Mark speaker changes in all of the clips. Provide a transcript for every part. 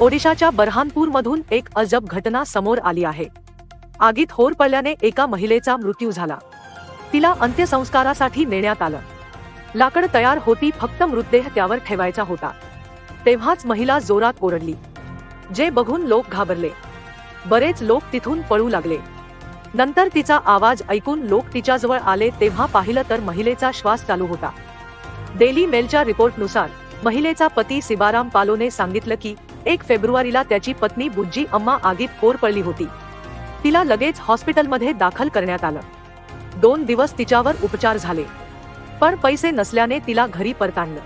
Speaker 1: ओडिशाच्या बरहानपूरमधून एक अजब घटना समोर आली आहे. आगीत होर पडल्याने एका महिलेचा मृत्यू झाला. तिला अंत्यसंस्कारासाठी नेण्यात आलं. लाकड तयार होती फक्त मृतदेह त्यावर ठेवायचा होता. तेव्हाच महिला जोरात ओरडली. जे बघून लोक घाबरले. बरेच लोक तिथून पळू लागले. नंतर तिचा आवाज ऐकून लोक तिच्याजवळ आले तेव्हा पाहिलं तर महिलेचा श्वास चालू होता. डेली मेलच्या रिपोर्टनुसार महिलेचा पती सिबाराम पालोने सांगितलं की एक फेब्रुवारीला त्याची पत्नी बुज्जी अम्मा आगीत पोर पडली होती. तिला लगेच हॉस्पिटलमध्ये दाखल करण्यात आलं. दोन दिवस तिच्यावर उपचार झाले. पण पैसे नसल्याने तिला घरी परत आणलं.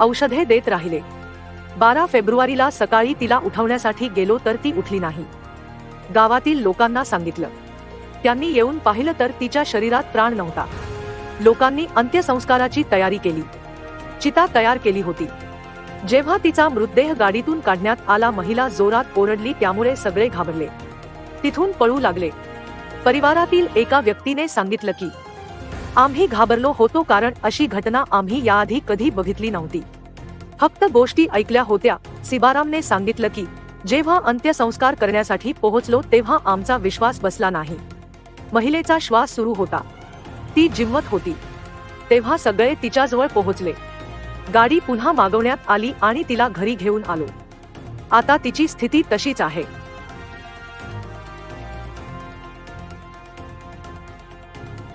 Speaker 1: औषधे देत राहिले. बारा फेब्रुवारीला सकाळी तिला उठवण्यासाठी गेलो तर ती उठली नाही. गावातील लोकांना सांगितलं. त्यांनी येऊन पाहिलं तर तिच्या शरीरात प्राण नव्हता. लोकांनी अंत्यसंस्काराची तयारी केली. चिता तयार केली होती. जेव्हा तिचा मृतदेह गाडीतून काढण्यात आला महिला जोरात ओरडली त्यामुळे सगळे घाबरले. तिथून पळू लागले. परिवारातील एका व्यक्तीने सांगितलं की आम्ही घाबरलो होतो कारण अशी घटना आम्ही याआधी कधी बघितली नव्हती. फक्त गोष्टी ऐकल्या होत्या. सिबारामने सांगितलं की जेव्हा अंत्यसंस्कार करण्यासाठी पोहोचलो तेव्हा आमचा विश्वास बसला नाही. महिलेचा श्वास सुरू होता. ती जिम्मत होती. तेव्हा सगळे तिच्याजवळ पोहोचले. गाडी पुन्हा मागवण्यात आली आणि तिला घरी घेऊन आलो. आता तिची स्थिती तशीच आहे.